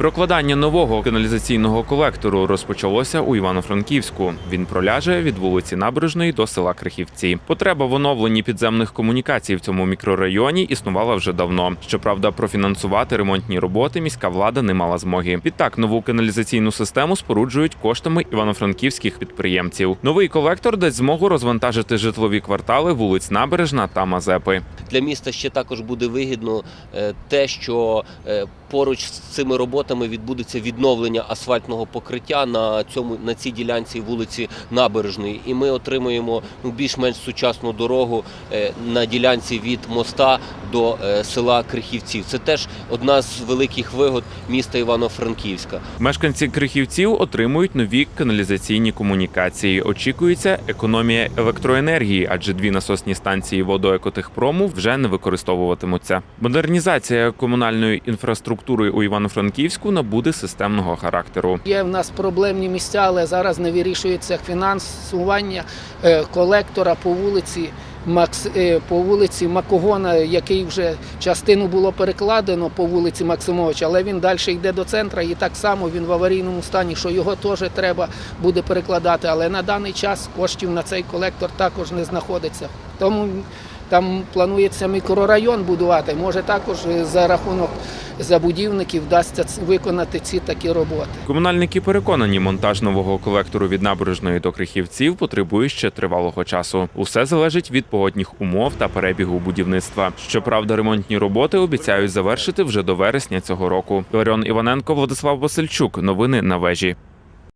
Прокладання нового каналізаційного колектору розпочалося у Івано-Франківську. Він проляже від вулиці Набережної до села Крихівці. Потреба в оновленні підземних комунікацій в цьому мікрорайоні існувала вже давно. Щоправда, профінансувати ремонтні роботи міська влада не мала змоги. Відтак нову каналізаційну систему споруджують коштами івано-франківських підприємців. Новий колектор дасть змогу розвантажити житлові квартали вулиць Набережна та Мазепи. Для міста ще також буде вигідно е, те, що е, поруч з цими роботами відбудеться відновлення асфальтного покриття на цьому на цій ділянці вулиці Набережної, і ми отримуємо ну, більш-менш сучасну дорогу е, на ділянці від моста до е, села Крихівців. Це теж одна з великих вигод міста Івано-Франківська. Мешканці крихівців отримують нові каналізаційні комунікації. Очікується економія електроенергії, адже дві насосні станції водоекотехпрому вже не використовуватимуться. Модернізація комунальної інфраструктури у Івано-Франківську набуде системного характеру. Є в нас проблемні місця, але зараз не вирішується фінансування е, колектора по вулиці. Макс е, по вулиці Макогона, який вже частину було перекладено по вулиці Максимовича, але він далі йде до центру і так само він в аварійному стані, що його теж треба буде перекладати. Але на даний час коштів на цей колектор також не знаходиться. Тому там планується мікрорайон будувати. Може також е, за рахунок забудівників вдасться виконати ці такі роботи. Комунальники переконані, монтаж нового колектору від набережної до крихівців потребує ще тривалого часу. Усе залежить від погодних умов та перебігу будівництва. Щоправда, ремонтні роботи обіцяють завершити вже до вересня цього року. Ларіон Іваненко, Владислав Васильчук. Новини на вежі.